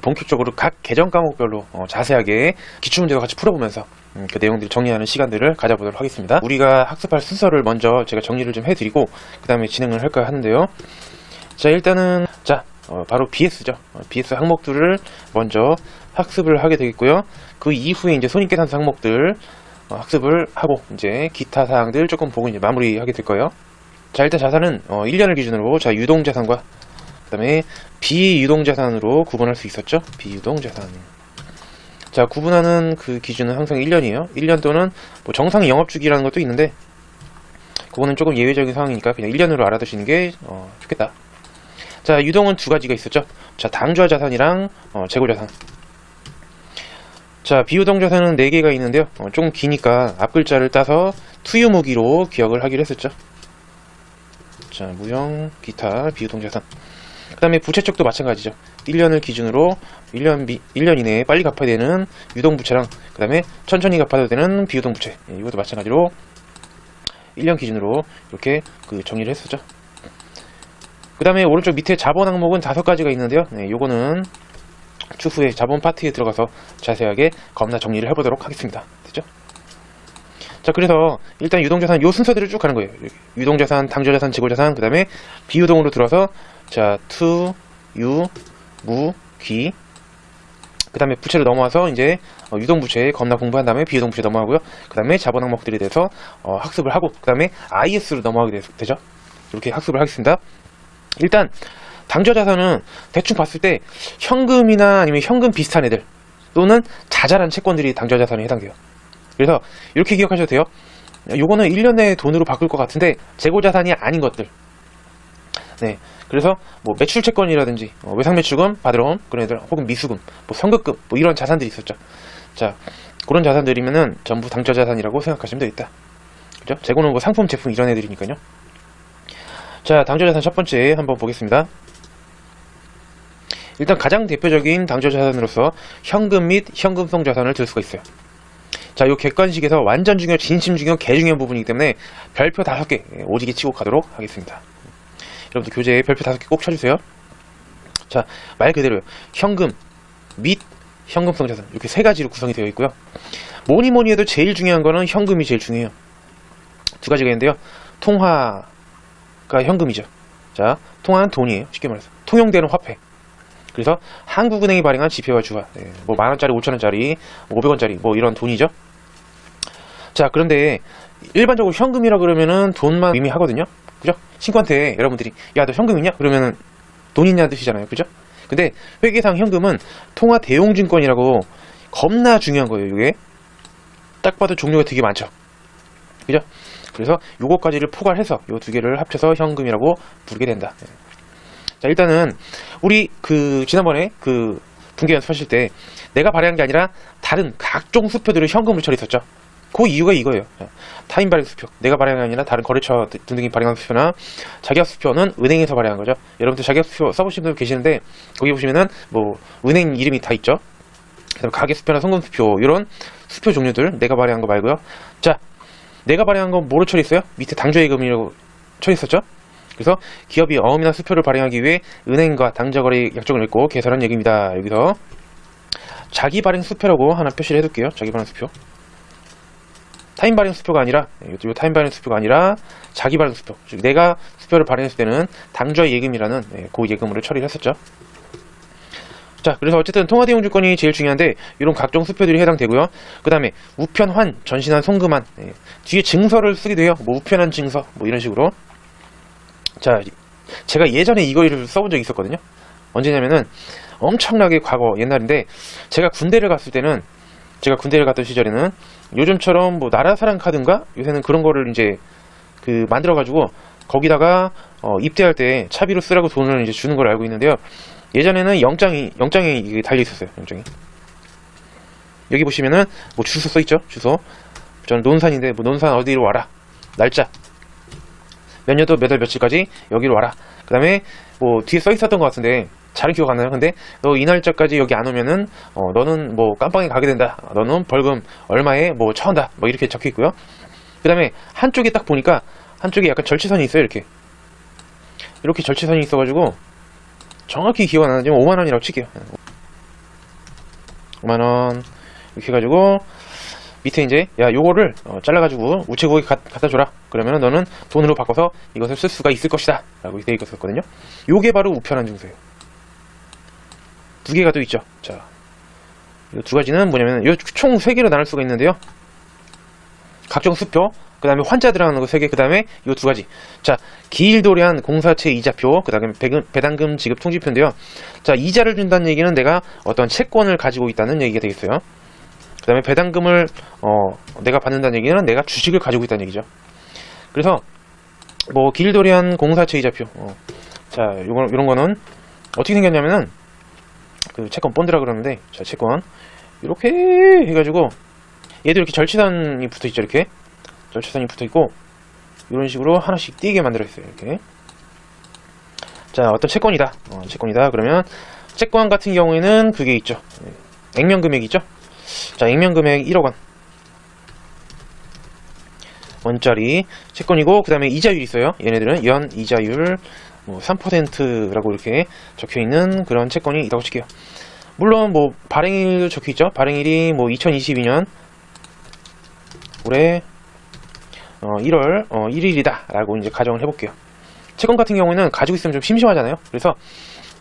본격적으로 각 계정 과목별로 어, 자세하게 기출문제도 같이 풀어보면서 음, 그 내용들을 정리하는 시간들을 가져보도록 하겠습니다. 우리가 학습할 순서를 먼저 제가 정리를 좀 해드리고 그 다음에 진행을 할까 하는데요. 자 일단은 자 어, 바로 BS죠. 어, BS 항목들을 먼저 학습을 하게 되겠고요. 그 이후에 이제 손익계산서 항목들 어, 학습을 하고 이제 기타 사항들 조금 보고 이제 마무리하게 될 거예요. 자 일단 자산은 어, 1년을 기준으로 자 유동자산과 그 다음에 비유동자산으로 구분할 수 있었죠. 비유동자산. 자 구분하는 그 기준은 항상 1년이에요. 1년 또는 뭐 정상 영업 주기라는 것도 있는데 그거는 조금 예외적인 상황이니까 그냥 1년으로 알아두시는 게 어, 좋겠다. 자 유동은 두 가지가 있었죠. 자 당좌 자산이랑 어, 재고 자산. 자 비유동 자산은 4개가 있는데요. 어, 좀 기니까 앞 글자를 따서 투유무기로 기억을 하기로 했었죠. 자 무형 기타 비유동 자산. 그 다음에 부채 쪽도 마찬가지죠. 1년을 기준으로 1년, 미, 1년 이내에 빨리 갚아야 되는 유동 부채랑 그 다음에 천천히 갚아도 되는 비유동 부채 예, 이것도 마찬가지로 1년 기준으로 이렇게 그 정리를 했었죠. 그 다음에 오른쪽 밑에 자본 항목은 다섯 가지가 있는데요. 네, 요거는 추후에 자본 파트에 들어가서 자세하게 겁나 정리를 해보도록 하겠습니다. 됐죠? 자, 그래서 일단 유동자산 요 순서대로 쭉 가는 거예요. 유동자산, 당좌자산, 재고자산, 그 다음에 비유동으로 들어서 자, 투, 유, 무, 귀. 그 다음에 부채로 넘어와서 이제 어, 유동부채 겁나 공부한 다음에 비유동부채 넘어가고요. 그 다음에 자본 항목들에 대해서 어, 학습을 하고 그 다음에 IS로 넘어가게 되, 되죠. 이렇게 학습을 하겠습니다. 일단 당좌 자산은 대충 봤을 때 현금이나 아니면 현금 비슷한 애들 또는 자잘한 채권들이 당좌 자산에 해당돼요. 그래서 이렇게 기억하셔도 돼요. 요거는 1년 내에 돈으로 바꿀 것 같은데 재고 자산이 아닌 것들. 네. 그래서 뭐 매출 채권이라든지 어, 외상 매출금 온 그런 애들 혹은 미수금, 뭐 선급금 뭐 이런 자산들이 있었죠. 자 그런 자산들이면은 전부 당좌 자산이라고 생각하시면 되겠다. 그죠? 재고는 뭐 상품, 제품 이런 애들이니까요. 자 당좌 자산 첫 번째 한번 보겠습니다. 일단 가장 대표적인 당좌 자산으로서 현금 및 현금성 자산을 들 수가 있어요. 자, 요 객관식에서 완전 중요, 진심 중요, 개중요한 부분이기 때문에 별표 다섯 개 예, 오지게 치고 가도록 하겠습니다. 여러분들 교재에 별표 다섯 개 꼭 쳐주세요. 자, 말 그대로요. 현금 및 현금성 자산 이렇게 세 가지로 구성이 되어 있고요. 뭐니 뭐니 해도 제일 중요한 거는 현금이 제일 중요해요. 두 가지가 있는데요. 통화가 현금이죠. 자, 통화는 돈이에요. 쉽게 말해서 통용되는 화폐. 그래서 한국은행이 발행한 지폐와 주화, 예, 뭐 만원짜리, 오천원짜리, 오백 원짜리, 뭐 이런 돈이죠. 자, 그런데 일반적으로 현금이라 그러면은 돈만 의미하거든요. 그죠? 친구한테 여러분들이 야, 너 현금 있냐? 그러면은 돈 있냐 뜻이잖아요. 그죠? 근데 회계상 현금은 통화 대용 증권이라고 겁나 중요한 거예요. 이게 딱 봐도 종류가 되게 많죠. 그죠? 그래서 요거까지를 포괄해서 요 두 개를 합쳐서 현금이라고 부르게 된다. 예. 자, 일단은 우리 그 지난번에 그 분계 연습하실 때 내가 발행한 게 아니라 다른 각종 수표들을 현금으로 처리했었죠. 그 이유가 이거예요. 타인 발행 수표. 내가 발행한 게 아니라 다른 거래처 등등이 발행한 수표나 자기업 수표는 은행에서 발행한 거죠. 여러분들 자기업 수표 써보신 분들 계시는데 거기 보시면은 뭐 은행 이름이 다 있죠. 가계 수표나 성금 수표 이런 수표 종류들 내가 발행한 거 말고요. 자, 내가 발행한 건 뭐로 처리했어요? 밑에 당좌예금이라고 처리했었죠. 그래서 기업이 어음이나 수표를 발행하기 위해 은행과 당좌거래 약정을 맺고 개설한 얘기입니다. 여기서 자기 발행 수표라고 하나 표시를 해둘게요. 자기 발행 수표. 타인 발행 수표가 아니라 이 타인 발행 수표가 아니라 자기 발행 수표. 즉 내가 수표를 발행했을 때는 당좌 예금이라는 예, 그 예금으로 처리를 했었죠. 자, 그래서 어쨌든 통화대용주권이 제일 중요한데 이런 각종 수표들이 해당되고요. 그 다음에 우편환, 전신한, 송금한 예, 뒤에 증서를 쓰게 돼요. 뭐 우편한 증서 뭐 이런 식으로. 자, 제가 예전에 이거를 써본 적이 있었거든요. 언제냐면은 엄청나게 과거 옛날인데 제가 군대를 갔을 때는 제가 군대를 갔던 시절에는 요즘처럼 뭐 나라 사랑 카드인가 요새는 그런 거를 이제 그 만들어 가지고 거기다가 어, 입대할 때 차비로 쓰라고 돈을 이제 주는 걸 알고 있는데요. 예전에는 영장이 영장이 이게 달려 있었어요. 영장이 여기 보시면은 뭐 주소 써 있죠. 주소 저는 논산인데 뭐 논산 어디로 와라 날짜 몇 년도 몇 월 며칠까지 여기로 와라. 그 다음에 뭐 뒤에 써 있었던 것 같은데 잘 기억 안 나요. 근데 너 이 날짜까지 여기 안 오면은 어 너는 뭐 깜빵에 가게 된다. 너는 벌금 얼마에 뭐 처한다. 뭐 이렇게 적혀 있고요. 그 다음에 한쪽에 딱 보니까 한쪽에 약간 절치선이 있어요. 이렇게 이렇게 절치선이 있어가지고 정확히 기억 안 나지만 5만 원이라고 칠게요. 5만 원 이렇게 해가지고 밑에 이제 야 요거를 어, 잘라가지고 우체국에 가- 갖다 줘라 그러면 너는 돈으로 바꿔서 이것을 쓸 수가 있을 것이다 라고 되어 있었거든요 요게 바로 우편한 증서예요 두 개가 또 있죠 자, 이 두 가지는 뭐냐면 총세 개로 나눌 수가 있는데요 각종 수표 그 다음에 환자 들어가는 거 세 개, 그 다음에 요두 가지. 자, 기일도량 공사채 이자표, 그 다음에 배당금 지급 통지표인데요. 자, 이자를 준다는 얘기는 내가 어떤 채권을 가지고 있다는 얘기가 되겠어요. 그 다음에 배당금을, 어, 내가 받는다는 얘기는 내가 주식을 가지고 있다는 얘기죠. 그래서, 뭐, 기일도량 공사채 이자표. 어. 자, 요거, 요런 거는 어떻게 생겼냐면은, 그 채권 본드라 그러는데, 자, 채권. 이렇게 해가지고, 얘도 이렇게 절치선이 붙어 있죠, 이렇게. 절차선이 붙어 있고 이런 식으로 하나씩 띄게 만들어 있어요. 이렇게. 자, 어떤 채권이다. 어, 채권이다. 그러면 채권 같은 경우에는 그게 있죠. 예, 액면 금액이죠. 자, 액면 금액 1억 원. 원짜리 채권이고 그 다음에 이자율이 있어요. 얘네들은 연 이자율 뭐 3%라고 이렇게 적혀 있는 그런 채권이 있다고 칠게요. 물론 뭐 발행일 적혀 있죠. 발행일이 뭐 2022년 올해 어, 1월 어, 1일이다 라고 이제 가정을 해볼게요. 채권 같은 경우에는 가지고 있으면 좀 심심하잖아요. 그래서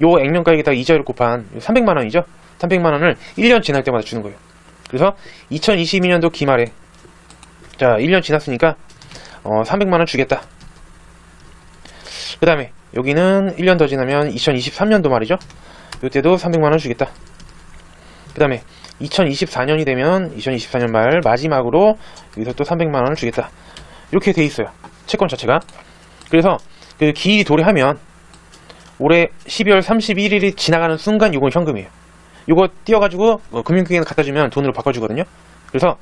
요 액면가액에다 이자율 곱한 300만 원이죠. 300만 원을 1년 지날 때마다 주는 거예요. 그래서 2022년도 기말에 자 1년 지났으니까 어, 300만 원 주겠다. 그 다음에 여기는 1년 더 지나면 2023년도 말이죠 요때도 300만원 주겠다 그 다음에 2024년이 되면 2024년 말 마지막으로 여기서 또 300만원을 주겠다 이렇게 돼 있어요. 채권 자체가. 그래서 그 기일이 도래하면 올해 12월 31일이 지나가는 순간 이건 현금이에요. 이거 띄어가지고 어, 금융기관에 갖다 주면 돈으로 바꿔주거든요. 그래서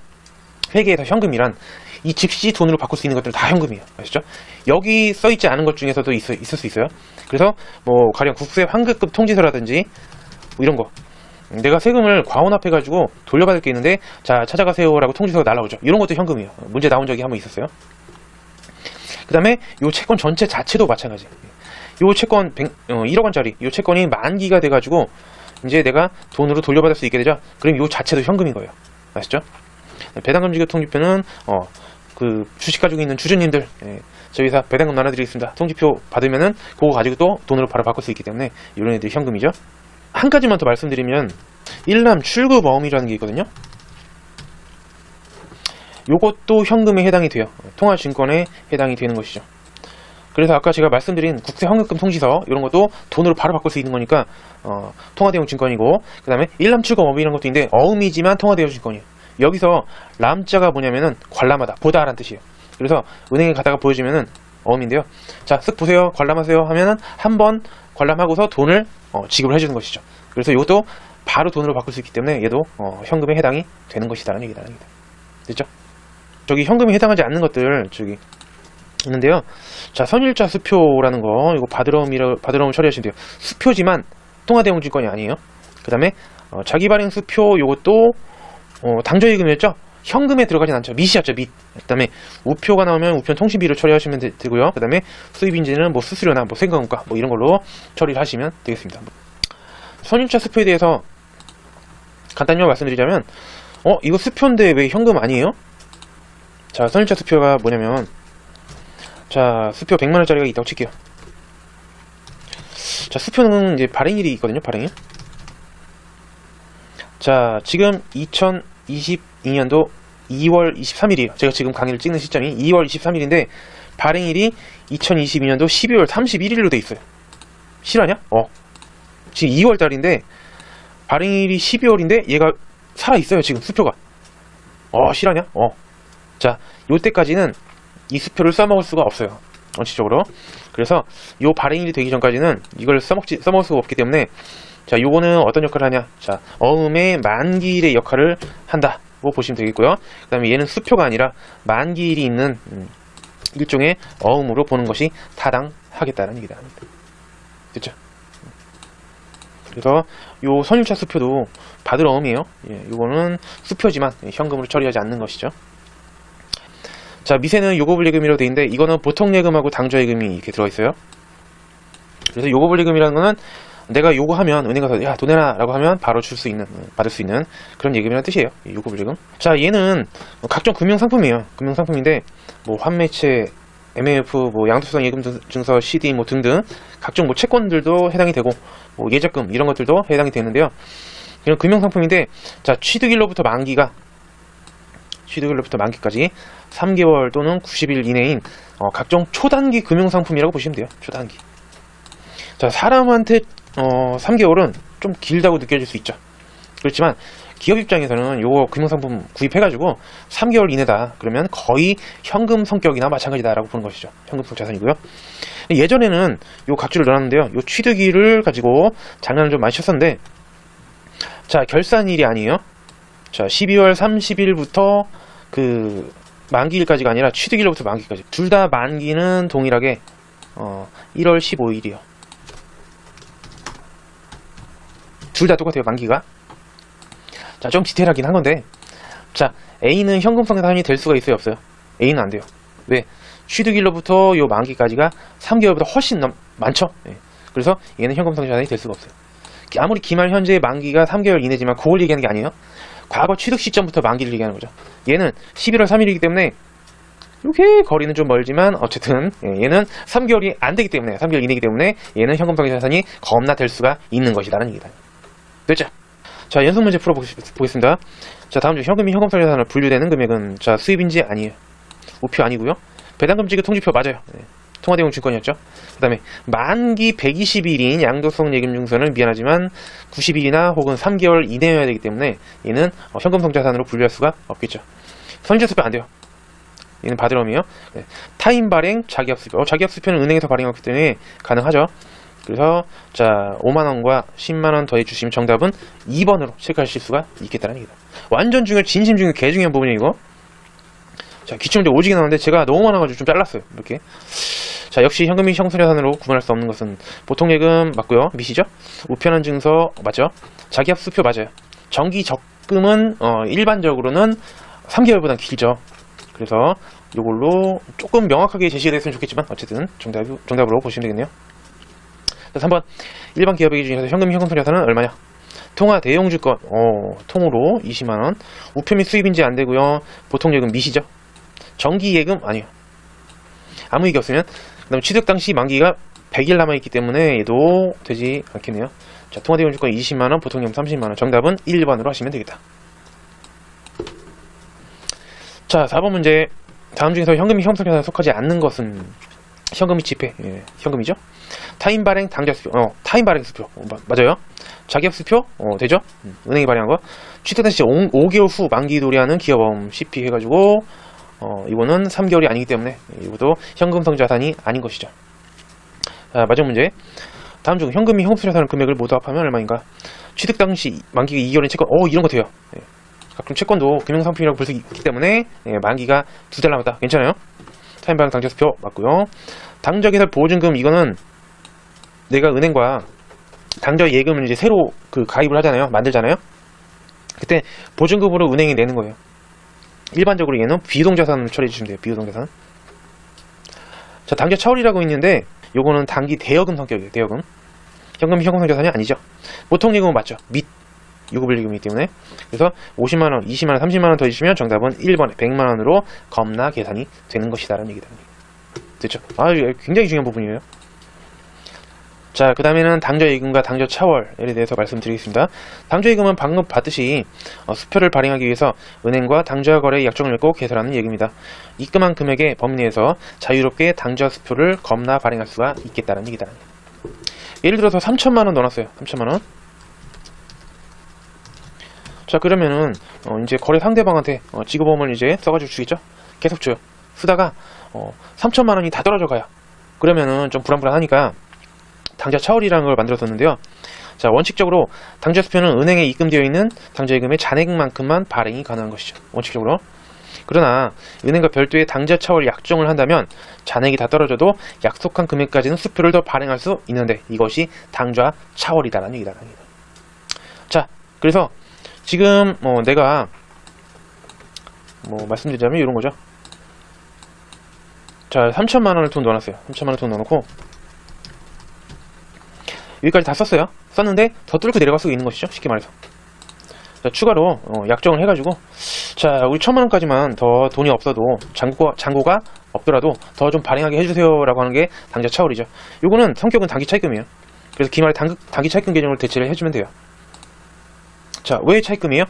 회계에서 현금이란 이 즉시 돈으로 바꿀 수 있는 것들 다 현금이에요. 아시죠? 여기 써있지 않은 것 중에서도 있, 있을 수 있어요. 그래서 뭐 가령 국세 환급금 통지서라든지 뭐 이런 거 내가 세금을 과원합해가지고 돌려받을 게 있는데 자 찾아가세요라고 통지서가 날라오죠. 이런 것도 현금이에요. 문제 나온 적이 한 번 있었어요. 그 다음에 요 채권 전체 자체도 마찬가지. 요 채권 100, 어, 1억 원짜리 요 채권이 만기가 돼가지고 이제 내가 돈으로 돌려받을 수 있게 되죠. 그럼 요 자체도 현금인 거예요. 아시죠? 배당금 지급 통지표는 어, 그 주식 가지고 있는 주주님들 예, 저희 회사 배당금 나눠드리겠습니다. 통지표 받으면은 그거 가지고 또 돈으로 바로 바꿀 수 있기 때문에 이런 애들이 현금이죠. 한 가지만 더 말씀드리면 일남 출구 보험이라는 게 있거든요. 요것도 현금에 해당이 돼요. 통화증권에 해당이 되는 것이죠. 그래서 아까 제가 말씀드린 국세 환급금 통지서 이런 것도 돈으로 바로 바꿀 수 있는 거니까 어, 통화대용 증권이고 그 다음에 일남 출금 어음이라는 것도 있는데 어음이지만 통화대용 증권이에요. 여기서 람자가 뭐냐면은 관람하다 보다라는 뜻이에요. 그래서 은행에 가다가 보여주면은 어음인데요. 자, 쓱 보세요. 관람하세요 하면은 한 번 관람하고서 돈을 어, 지급을 해주는 것이죠. 그래서 이것도 바로 돈으로 바꿀 수 있기 때문에 얘도 어, 현금에 해당이 되는 것이다라는 얘기다. 됐죠? 저기 현금에 해당하지 않는 것들 저기 있는데요. 자, 선일자 수표라는 거 이거 받으러움이라 받으러움 처리하시면 돼요. 수표지만 통화대용 증권이 아니에요. 그다음에 어, 자기 발행 수표 요것도 어, 당저예금이었죠. 현금에 들어가진 않죠. 밑이었죠, 밑. 그다음에 우표가 나오면 우편 통신비를 처리하시면 되, 고요 그다음에 수입인지는 뭐 수수료나 뭐 생과금가 뭐 이런 걸로 처리를 하시면 되겠습니다. 선일자 수표에 대해서 간단히 말씀드리자면 어, 이거 수표인데 왜 현금 아니에요? 자, 선일자 수표가 뭐냐면 자, 수표 100만 원짜리가 있다고 칠게요. 자, 수표는 이제 발행일이 있거든요, 발행일. 자, 지금 2022년도 2월 23일이에요. 제가 지금 강의를 찍는 시점이 2월 23일인데, 발행일이 2022년도 12월 31일로 돼 있어요. 실화냐? 어. 지금 2월 달인데, 발행일이 12월인데, 얘가 살아 있어요, 지금 수표가. 어, 실화냐? 어. 자, 요때까지는 이 수표를 써먹을 수가 없어요. 원칙적으로. 그래서 요 발행일이 되기 전까지는 이걸 써먹지, 써먹을 수가 없기 때문에 자, 요거는 어떤 역할을 하냐? 자, 어음의 만기일의 역할을 한다고 보시면 되겠고요. 그 다음에 얘는 수표가 아니라 만기일이 있는 음, 일종의 어음으로 보는 것이 타당하겠다는 얘기다. 됐죠? 그래서 요 선일차 수표도 받을 어음이에요. 예, 요거는 수표지만 현금으로 처리하지 않는 것이죠. 자, 미세는 요거불예금이라고 되어 있는데 이거는 보통 예금하고 당좌예금이 이렇게 들어가 있어요. 그래서 요거불예금이라는 거는 내가 요구하면 은행 가서 야 돈 내놔라고 하면 바로 줄 수 있는 어, 받을 수 있는 그런 예금이라는 뜻이에요. 이 요구불예금. 자 얘는 각종 금융 상품이에요. 금융 상품인데 뭐 환매채, MF, 뭐 양도소득 예금 등- 증서, CD 뭐 등등 각종 뭐 채권들도 해당이 되고 뭐 예적금 이런 것들도 해당이 되는데요. 이런 금융 상품인데 자 취득일로부터 만기가 취득일로부터 만기까지 3개월 또는 90일 이내인 어, 각종 초단기 금융 상품이라고 보시면 돼요. 초단기. 자 사람한테 어, 3개월은 좀 길다고 느껴질 수 있죠. 그렇지만 기업 입장에서는 요거 금융상품 구입해가지고 3개월 이내다 그러면 거의 현금 성격이나 마찬가지다라고 보는 것이죠. 현금성 자산이고요. 예전에는 요 각주를 넣었는데요. 요 취득일을 가지고 장난을 좀 많이 쳤었는데 자 결산일이 아니에요. 자 12월 30일부터 그 만기일까지가 아니라 취득일로부터 만기까지 둘 다 만기는 동일하게 어, 1월 15일이요. 둘 다 똑같아요 만기가. 자 좀 디테일하긴 한 건데 자 A는 현금성 자산이 될 수가 있어요 없어요? A는 안 돼요. 왜? 취득일로부터 요 만기까지가 3개월보다 훨씬 넘, 많죠. 예. 그래서 얘는 현금성 자산이 될 수가 없어요. 아무리 기말 현재의 만기가 3개월 이내지만 그걸 얘기하는 게 아니에요. 과거 취득 시점부터 만기를 얘기하는 거죠. 얘는 11월 3일이기 때문에 이렇게 거리는 좀 멀지만 어쨌든 예, 얘는 3개월이 안 되기 때문에 3개월 이내기 때문에 얘는 현금성 자산이 겁나 될 수가 있는 것이라는 얘기다. 됐죠? 자 연속 문제 풀어보겠습니다. 자 다음 중 현금 및 현금성 자산을 분류되는 금액은 자 수입인지 아니에요. 우표 아니고요. 배당금 지급 통지표 맞아요. 네. 통화대용 증권이었죠. 그 다음에 만기 120일인 양도성 예금 증서는 미안하지만 90일이나 혹은 3개월 이내여야 되기 때문에 얘는 어, 현금성 자산으로 분류할 수가 없겠죠. 선지수표 안 돼요. 얘는 바드럼이에요. 네. 타임 발행 자기합수표. 어, 자기합수표는 은행에서 발행하기 때문에 가능하죠. 그래서 자 5만 원과 10만 원 더해 주시면 정답은 2번으로 체크하실 수가 있겠다는 얘기다. 완전 중요, 진심 중요, 개 중요한 부분이 이거. 자 기출문제 오지게 나왔는데 제가 너무 많아가지고 좀 잘랐어요. 이렇게. 자 역시 현금 및 형수자산으로 구분할 수 없는 것은 보통 예금 맞고요. 미시죠? 우편한 증서 맞죠? 자기합 수표 맞아요. 정기 적금은 어, 일반적으로는 3개월보다 길죠. 그래서 이걸로 조금 명확하게 제시가 됐으면 좋겠지만 어쨌든 정답, 정답으로 보시면 되겠네요. 자, 3번 일반 기업의 기준에서 현금 현금 자산은 얼마냐? 통화 대용 주권 어, 통으로 20만 원. 우표 및 수입인지 안 되고요. 보통 예금 미시죠? 정기 예금 아니요. 아무 얘기 없으면 그 다음 취득 당시 만기가 100일 남아 있기 때문에 얘도 되지 않겠네요. 자, 통화 대용 주권 20만 원, 보통 예금 30만 원. 정답은 1번으로 하시면 되겠다. 자, 4번 문제. 다음 중에서 현금이 형성자산에 속하지 않는 것은 현금이 지폐, 예, 현금이죠. 타임 발행 당좌 수표, 어, 타임 발행 수표, 어, 마- 맞아요. 자기업 수표, 어, 되죠. 음, 은행이 발행한 거. 취득 당시 5, 개월후 만기 도래하는 기업음 CP 해가지고, 어, 이거는 3개월이 아니기 때문에 이것도 현금성 자산이 아닌 것이죠. 자, 마지막 문제. 다음 중 현금 및 현금성 자산 금액을 모두 합하면 얼마인가? 취득 당시 만기가 2개월인 채권, 어, 이런 거 돼요. 예. 가끔 채권도 금융상품이라고 볼 수 있기 때문에 예, 만기가 두 달 남았다. 괜찮아요? 타임방 당좌수표 맞고요. 당좌개설 보증금 이거는 내가 은행과 당좌 예금을 이제 새로 그 가입을 하잖아요. 만들잖아요. 그때 보증금으로 은행이 내는 거예요. 일반적으로 얘는 비동자산으로 처리해 주시면 돼요. 비동자산. 자, 당좌 차월이라고 있는데 요거는 단기 대여금 성격이에요. 대여금. 현금 현금 자산이 아니죠. 보통 예금은 맞죠. 및 유급불리금이기 때문에 그래서 50만원, 20만원, 30만원 더 주시면 정답은 1번에 100만원으로 겁나 계산이 되는 것이다 라는 얘기다. 됐죠? 아, 굉장히 중요한 부분이에요. 자, 그 다음에는 당좌 예금과 당좌 차월에 대해서 말씀드리겠습니다. 당좌 예금은 방금 봤듯이 어, 수표를 발행하기 위해서 은행과 당좌 거래 약정을 맺고 개설하는 예금이다. 입금한 금액의 범위 내에서 자유롭게 당좌 수표를 겁나 발행할 수가 있겠다는 얘기다. 예를 들어서 3천만 원 넣어놨어요. 3천만 원. 자 그러면은 어, 이제 거래 상대방한테 어, 지급보험을 이제 써가지고 주겠죠? 계속 줘요. 쓰다가 어, 3천만 원이 다 떨어져 가요. 그러면은 좀 불안불안하니까 당좌 차월이라는 걸 만들었었는데요. 자 원칙적으로 당좌 수표는 은행에 입금되어 있는 당좌 예금의 잔액만큼만 발행이 가능한 것이죠. 원칙적으로. 그러나 은행과 별도의 당좌 차월 약정을 한다면 잔액이 다 떨어져도 약속한 금액까지는 수표를 더 발행할 수 있는데 이것이 당좌 차월이다라는 얘기다. 자, 그래서 지금 뭐 내가 뭐 말씀드리자면 이런 거죠. 자, 3천만 원을 돈 넣어놨어요. 3천만 원 돈 넣어놓고 여기까지 다 썼어요. 썼는데 더 뚫고 내려갈 수가 있는 것이죠. 쉽게 말해서. 자, 추가로 어, 약정을 해가지고 자 우리 천만 원까지만 더 돈이 없어도 잔고가, 잔고가 없더라도 더 좀 발행하게 해주세요라고 하는 게 당좌 차월이죠. 요거는 성격은 단기 차입금이에요. 그래서 기말에 단, 단기 차입금 개념으로 대체를 해주면 돼요. 자, 왜 차입금이에요?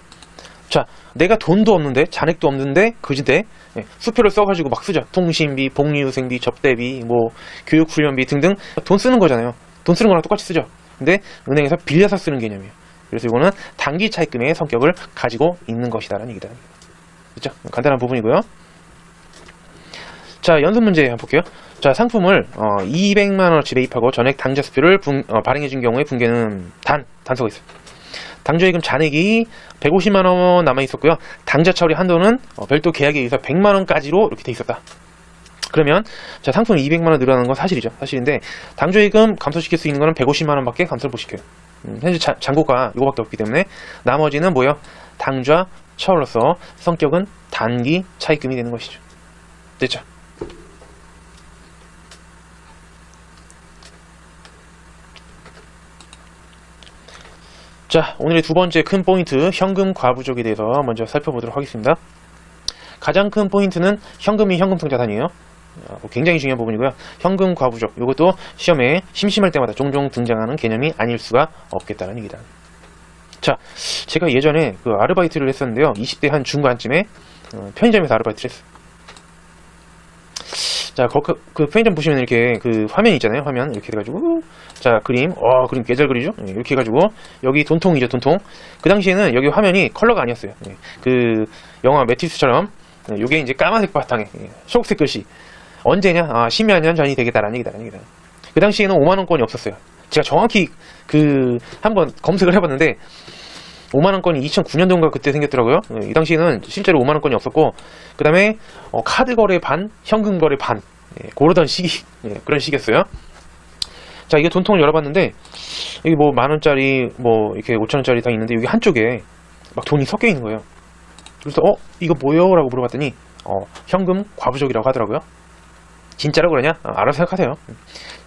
자, 내가 돈도 없는데 잔액도 없는데 그지대 예, 수표를 써가지고 막 쓰죠. 통신비, 복리후생비, 접대비, 뭐 교육훈련비 등등 돈 쓰는 거잖아요. 돈 쓰는 거랑 똑같이 쓰죠. 근데 은행에서 빌려서 쓰는 개념이에요. 그래서 이거는 단기 차입금의 성격을 가지고 있는 것이다라는 얘기다. 그렇죠? 간단한 부분이고요. 자, 연습 문제 한번 볼게요. 자, 상품을 어, 200만 원어치 매입하고 전액 당좌 수표를 분- 어, 발행해 준 경우에 붕괴는 단 단서가 있어요. 당좌예금 잔액이 150만 원 남아 있었고요. 당좌 처리 한도는 어, 별도 계약에 의해서 100만 원까지로 이렇게 돼 있었다. 그러면 자 상품 200만 원 늘어나는 건 사실이죠. 사실인데 당좌예금 감소시킬 수 있는 거는 150만 원밖에 감소를 못 시켜요. 음, 현재 자- 잔고가 이거밖에 없기 때문에 나머지는 뭐요? 당좌 처로서 성격은 단기 차입금이 되는 것이죠. 됐죠? 자, 오늘의 두 번째 큰 포인트, 현금 과부족에 대해서 먼저 살펴보도록 하겠습니다. 가장 큰 포인트는 현금이 현금성 자산이에요. 어, 굉장히 중요한 부분이고요. 현금 과부족, 이것도 시험에 심심할 때마다 종종 등장하는 개념이 아닐 수가 없겠다는 얘기다. 자, 제가 예전에 그 아르바이트를 했었는데요. 20대 한 중반쯤에 어, 편의점에서 아르바이트를 했어요. 자, 거, 그, 그 편의점 보시면 이렇게 그 화면 있잖아요. 화면 이렇게 돼가지고 자 그림, 어 그림 개잘 그리죠? 예, 이렇게 해가지고 여기 돈통이죠, 돈통. 그 당시에는 여기 화면이 컬러가 아니었어요. 예, 그 영화 매티스처럼 예, 요게 이제 까만색 바탕에 예, 초록색 글씨. 언제냐? 아, 10여 년 전이 되겠다라는 얘기다라는 얘기다. 그 당시에는 5만 원권이 없었어요. 제가 정확히 그 한번 검색을 해봤는데 5만 원권이 2009년도인가 그때 생겼더라고요. 예, 이 당시에는 실제로 5만 원권이 없었고 그 다음에 어, 카드 거래 반, 현금 거래 반 예, 그러던 시기 예, 그런 시기였어요. 자 이게 돈통을 열어봤는데 여기 뭐 만 원짜리 뭐 이렇게 5천 원짜리 다 있는데 여기 한쪽에 막 돈이 섞여 있는 거예요. 그래서 어 이거 뭐예요?라고 물어봤더니 어 현금 과부족이라고 하더라고요. 진짜로 그러냐? 아, 알아서 생각하세요.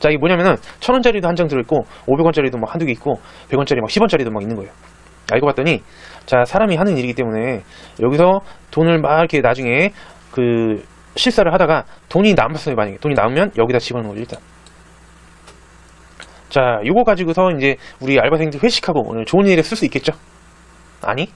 자 이게 뭐냐면은 천 원짜리도 한 장 들어있고 500원짜리도 막 한두 개 있고 100원짜리 막 10원짜리도 막 있는 거예요. 알고 봤더니 자 사람이 하는 일이기 때문에 여기서 돈을 막 이렇게 나중에 그 실사를 하다가 돈이 남았어요 만약에. 돈이 남으면 여기다 집어넣는 거죠 일단. 자 요거 가지고서 이제 우리 알바생들 회식하고 오늘 좋은 일에 쓸 수 있겠죠? 아니?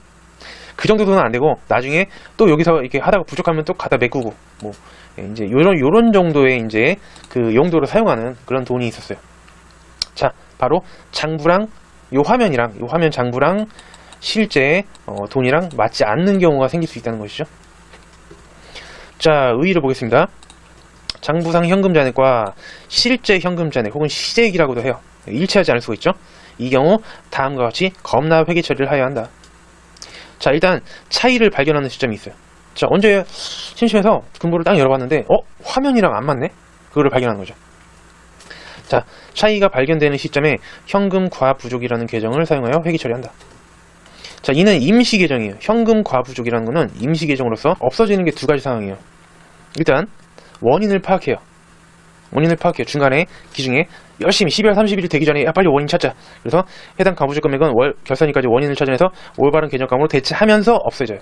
그 정도 돈은 안 되고 나중에 또 여기서 이렇게 하다가 부족하면 또 갖다 메꾸고 뭐 예, 이제 요런 요런 정도의 이제 그 용도로 사용하는 그런 돈이 있었어요. 자 바로 장부랑 요 화면이랑 요 화면 장부랑 실제 어, 돈이랑 맞지 않는 경우가 생길 수 있다는 것이죠. 자, 의의를 보겠습니다. 장부상 현금 잔액과 실제 현금 잔액 혹은 시액이라고도 해요. 일치하지 않을 수가 있죠. 이 경우 다음과 같이 겁나 회계 처리를 하여야 한다. 자, 일단 차이를 발견하는 시점이 있어요. 자, 언제 심심해서 금고를 딱 열어봤는데, 어, 화면이랑 안 맞네? 그거를 발견하는 거죠. 자, 차이가 발견되는 시점에 현금 과부족이라는 계정을 사용하여 회계 처리한다. 자, 이는 임시 계정이에요. 현금 과부족이라는 거는 임시 계정으로서 없어지는 게 두 가지 상황이에요. 일단 원인을 파악해요. 원인을 파악해요. 중간에 기중에 열심히 12월 30일 되기 전에 야 빨리 원인 찾자. 그래서 해당 과부족 금액은 월 결산일까지 원인을 찾아내서 올바른 계정감으로 대체하면서 없어져요.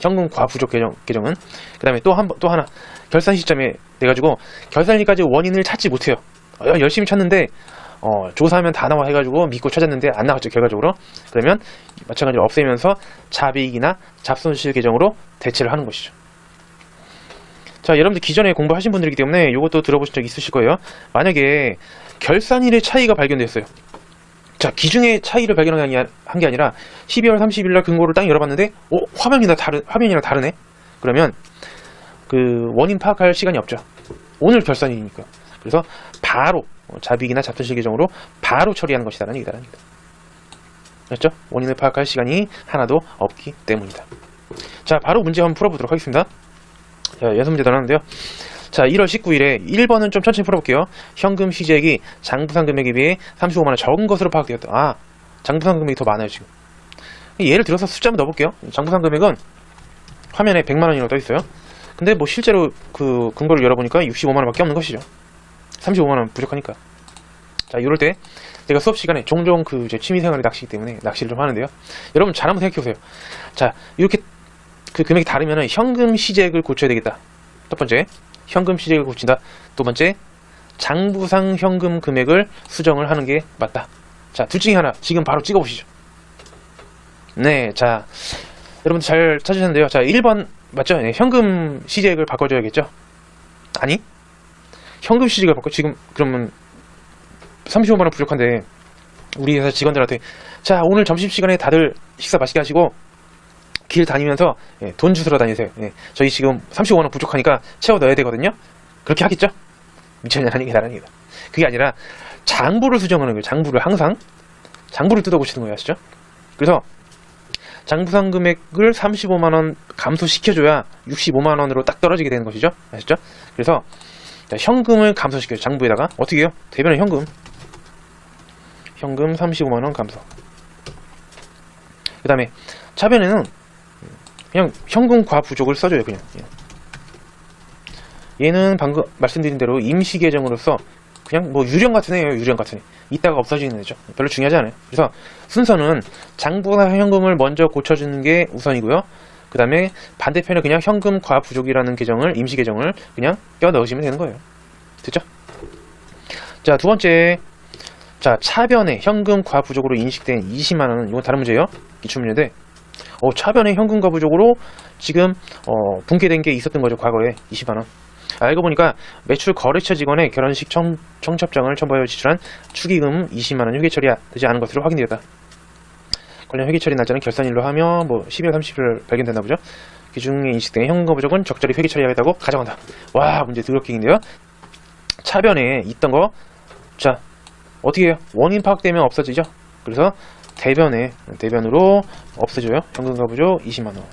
현금 과부족 계정, 계정은 그 다음에 또 한 번 또 하나 결산 시점에 내 가지고 결산일까지 원인을 찾지 못해요. 어, 열심히 찾는데 어, 조사하면 다 나와 해가지고 믿고 찾았는데 안 나왔죠 결과적으로 그러면 마찬가지로 없애면서 자비익이나 잡손실 계정으로 대체를 하는 것이죠. 자 여러분들 기존에 공부하신 분들이기 때문에 이것도 들어보신 적 있으실 거예요. 만약에 결산일의 차이가 발견됐어요. 자 기중의 차이를 발견한 게 아니라 12월 30일 날 근거를 딱 열어봤는데 어 화면이나 다른 화면이랑 다르네. 그러면 그 원인 파악할 시간이 없죠. 오늘 결산일이니까. 그래서 바로 어, 자비익이나 잡손실 계정으로 바로 처리하는 것이다라는 얘기다. 그렇죠? 원인을 파악할 시간이 하나도 없기 때문이다. 자, 바로 문제 한번 풀어보도록 하겠습니다. 자, 연습 문제 더 나왔는데요. 자, 1월 19일에 1번은 좀 천천히 풀어볼게요. 현금 시재액이 장부상 금액에 비해 35만 원 적은 것으로 파악되었다. 아, 장부상 금액이 더 많아요, 지금. 예를 들어서 숫자 한번 넣어볼게요. 장부상 금액은 화면에 100만 원이라고 떠있어요. 근데 뭐 실제로 그 근거를 열어보니까 65만 원밖에 없는 것이죠. 35만원 부족하니까. 자, 이럴 때 제가 수업 시간에 종종 그 이제 취미생활이 낚시기 때문에 낚시를 좀 하는데요. 여러분 잘 한번 생각해 보세요. 자, 이렇게 그 금액이 다르면은 현금 시잭을 고쳐야 되겠다. 첫 번째, 현금 시잭을 고친다. 두 번째, 장부상 현금 금액을 수정을 하는 게 맞다. 자, 둘 중에 하나 지금 바로 찍어 보시죠. 네, 자, 여러분들 잘 찾으셨는데요. 자, 1번 맞죠? 네, 현금 시잭을 바꿔줘야겠죠? 아니? 현금 시잭을 바꿔 지금 그러면 35만 원 부족한데 우리 회사 직원들한테 자 오늘 점심 시간에 다들 식사 맛있게 하시고 길 다니면서 예, 돈 주스러 다니세요. 예, 저희 지금 35만 원 부족하니까 채워 넣어야 되거든요. 그렇게 하겠죠? 얘기 다른 얘기다. 그게 아니라 장부를 수정하는 거예요. 장부를 항상 장부를 뜯어고치는 거예요, 아시죠? 그래서 장부상 금액을 35만 원 감소시켜줘야 65만 원으로 딱 떨어지게 되는 것이죠, 아시죠? 그래서 자, 현금을 감소시켜요. 장부에다가 어떻게 해요? 대변에 현금 현금 35만 원 감소. 그 다음에 차변에는 그냥 현금 과부족을 써줘요 그냥 예. 얘는 방금 말씀드린 대로 임시 계정으로서 그냥 뭐 유령 같은 애예요 유령 같은 애 이따가 없어지는 애죠 별로 중요하지 않아요 그래서 순서는 장부나 현금을 먼저 고쳐주는 게 우선이고요 그 다음에 반대편에 그냥 현금 과 부족이라는 계정을 임시 계정을 그냥 껴 넣으시면 되는 거예요 됐죠? 자 두 번째 자 차변에 현금 과 부족으로 인식된 20만 원은 이건 다른 문제예요 기출 문제인데 어, 차변에 현금 과 부족으로 지금 어, 분께된 게 있었던 거죠 과거에 20만 원. 알고 보니까 매출 거래처 직원의 결혼식 청, 청첩장을 첨부하여 지출한 축의금 20만 원 회계 처리되지 않은 것으로 확인되었다. 관련 회계 처리 날짜는 결산일로 하며 뭐 12월 30일 발견됐나 보죠. 기중에 인식된 현금과 부족은 적절히 회계 처리하겠다고 가져간다. 와 문제 드럽게인데요. 차변에 있던 거 자 어떻게 해요? 원인 파악되면 없어지죠. 그래서 대변에 대변으로 없애줘요. 현금과 부족 20만 원.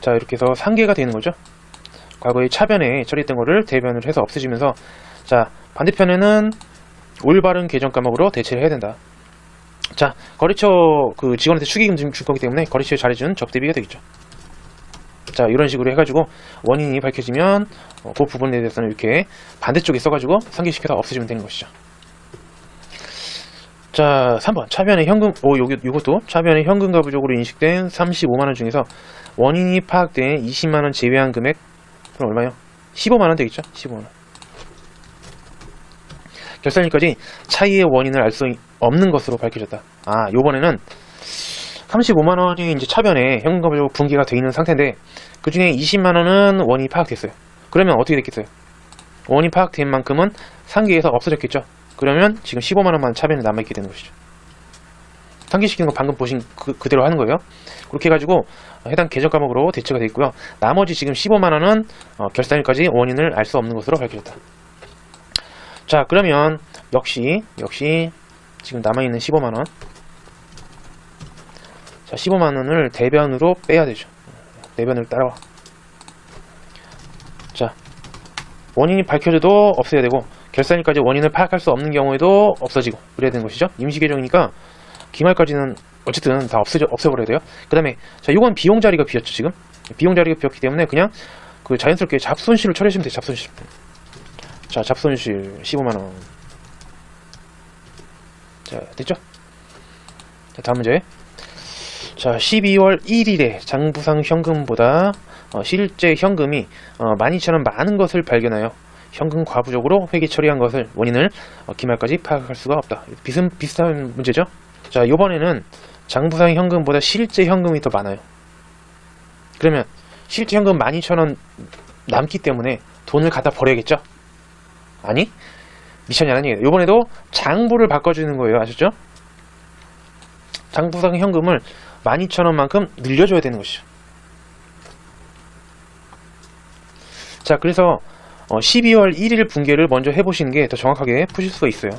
자 이렇게 해서 상계가 되는 거죠. 과거에 차변에 처리했던 거를 대변으로 해서 없애주면서 자 반대편에는 올바른 계정 과목으로 대체를 해야 된다. 자 거래처 그 직원한테 축의금 좀줄 거기 때문에 거래처에 잘해준 접대비가 되겠죠. 자 이런 식으로 해가지고 원인이 밝혀지면 어, 그 부분에 대해서는 이렇게 반대쪽에 써가지고 상계시켜서 없애주면 되는 것이죠. 자, 3번. 차변의 현금, 오, 요기, 요것도 차변의 현금과 부족으로 인식된 35만원 중에서 원인이 파악된 20만원 제외한 금액, 그럼 얼마요? 15만원 되겠죠? 15만원. 결산일까지 차이의 원인을 알 수 없는 것으로 밝혀졌다. 아, 요번에는 35만원이 이제 차변에 부족 분기가 돼 있는 상태인데, 그 중에 20만원은 원인이 파악됐어요. 그러면 어떻게 됐겠어요? 원인 파악된 만큼은 상계에서 없어졌겠죠? 그러면 지금 15만원만 차변에 남아있게 되는 것이죠. 상기시키는 거 방금 보신 그, 그대로 하는 거예요. 그렇게 해가지고 해당 계정 과목으로 대체가 되어 있고요. 나머지 지금 15만원은 어, 결산일까지 원인을 알 수 없는 것으로 밝혀졌다. 자 그러면 역시 역시 지금 남아있는 15만원 자 15만원을 대변으로 빼야 되죠. 대변을 따라와. 자 원인이 밝혀져도 없애야 되고 결산일까지 원인을 파악할 수 없는 경우에도 없어지고 그래야 되는 것이죠. 임시 계정이니까 기말까지는 어쨌든 다 없애져 없애버려야 돼요. 그 다음에 자 이건 비용 자리가 비었죠 지금 비용 자리가 비었기 때문에 그냥 그 자연스럽게 잡손실을 처리하시면 돼요. 잡손실. 자 잡손실 15만 원. 자 됐죠? 자 다음 문제. 자 12월 1일에 장부상 현금보다 어, 실제 현금이 어, 12,000원 많은 것을 발견하여 현금 과부족으로 회계 처리한 것을 원인을 어, 기말까지 파악할 수가 없다. 비슷, 비슷한 문제죠? 자, 요번에는 장부상 현금보다 실제 현금이 더 많아요. 그러면 실제 현금 12,000원 남기 때문에 돈을 갖다 버려야겠죠? 아니? 미션이 아니에요. 요번에도 장부를 바꿔주는 거예요. 아셨죠? 장부상 현금을 12,000원만큼 늘려줘야 되는 것이죠. 자, 그래서 어, 12월 1일 분계를 먼저 해보시는 게 더 정확하게 푸실 수가 있어요.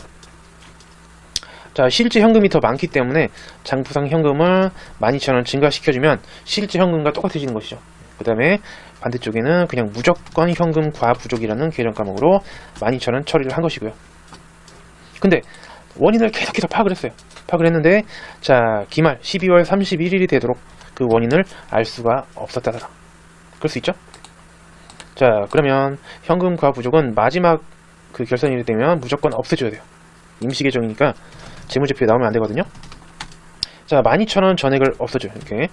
자, 실제 현금이 더 많기 때문에 장부상 현금을 12,000원 증가시켜주면 실제 현금과 똑같아지는 것이죠. 그 다음에 반대쪽에는 그냥 무조건 현금 과부족이라는 계정 과목으로 12,000원 처리를 한 것이고요. 근데 원인을 계속해서 파악을 했어요. 파악을 했는데 자 기말 12월 31일이 되도록 그 원인을 알 수가 없었다더라. 그럴 수 있죠? 자 그러면 현금 과 부족은 마지막 그 결산일이 되면 무조건 없애줘야 돼요. 임시 계정이니까 재무제표에 나오면 안 되거든요. 자, 12,000원 전액을 없애줘요. 이렇게.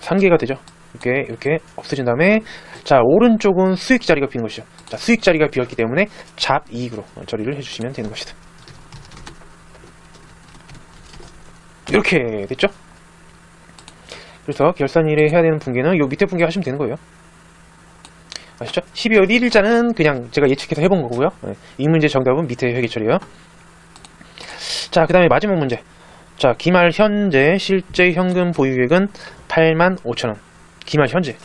3개가 되죠. 이렇게, 이렇게 없애진 다음에, 자, 오른쪽은 수익 자리가 비는 것이죠. 자, 수익 자리가 비었기 때문에 잡 이익으로 처리를 해주시면 되는 것이다. 이렇게 됐죠? 그래서 결산일에 해야 되는 분계는 요 밑에 분계 하시면 되는 거예요. 아시죠? 12월 1일자는 그냥 제가 예측해서 해본 거고요. 네, 이 문제 정답은 밑에 회계 처리요. 자, 그 다음에 마지막 문제. 자, 기말 현재 실제 현금 보유액은 8만 5천원. 기말 현재.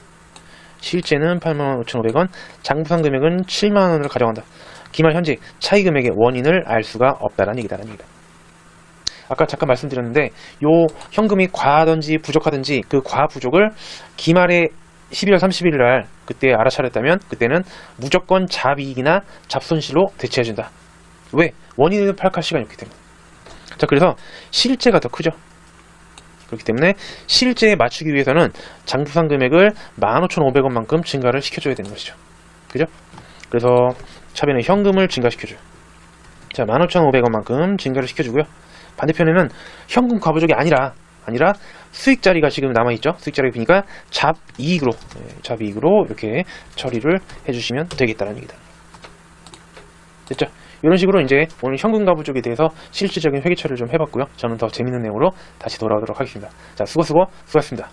실제는 8만 5,500원, 장부상 금액은 7만 원을 가져간다. 기말 현재 차이 금액의 원인을 알 수가 없다라는 얘기다라는 얘기다. 아까 잠깐 말씀드렸는데 요 현금이 과하든지 부족하든지 그 과부족을 기말에 12월 31일 날 그때 알아차렸다면 그때는 무조건 잡이익이나 잡손실로 대체해준다. 왜? 원인을 파악할 시간이 없기 때문에. 자, 그래서 실제가 더 크죠. 그렇기 때문에 실제에 맞추기 위해서는 장부상 금액을 15,500원만큼 증가를 시켜줘야 되는 것이죠. 그죠? 그래서 차변에 현금을 증가시켜줘요. 자, 15,500원만큼 증가를 시켜주고요. 반대편에는 현금 과부족이 아니라 아니라 수익 자리가 지금 남아 있죠. 수익 자리가 비니까 잡 이익으로 예, 잡이익으로 이렇게 처리를 해주시면 되겠다는 얘기다. 됐죠? 이런 식으로 이제 오늘 현금 과부족에 대해서 실질적인 회계 처리를 좀 해봤고요. 저는 더 재밌는 내용으로 다시 돌아오도록 하겠습니다. 자, 수고 수고 수고하셨습니다.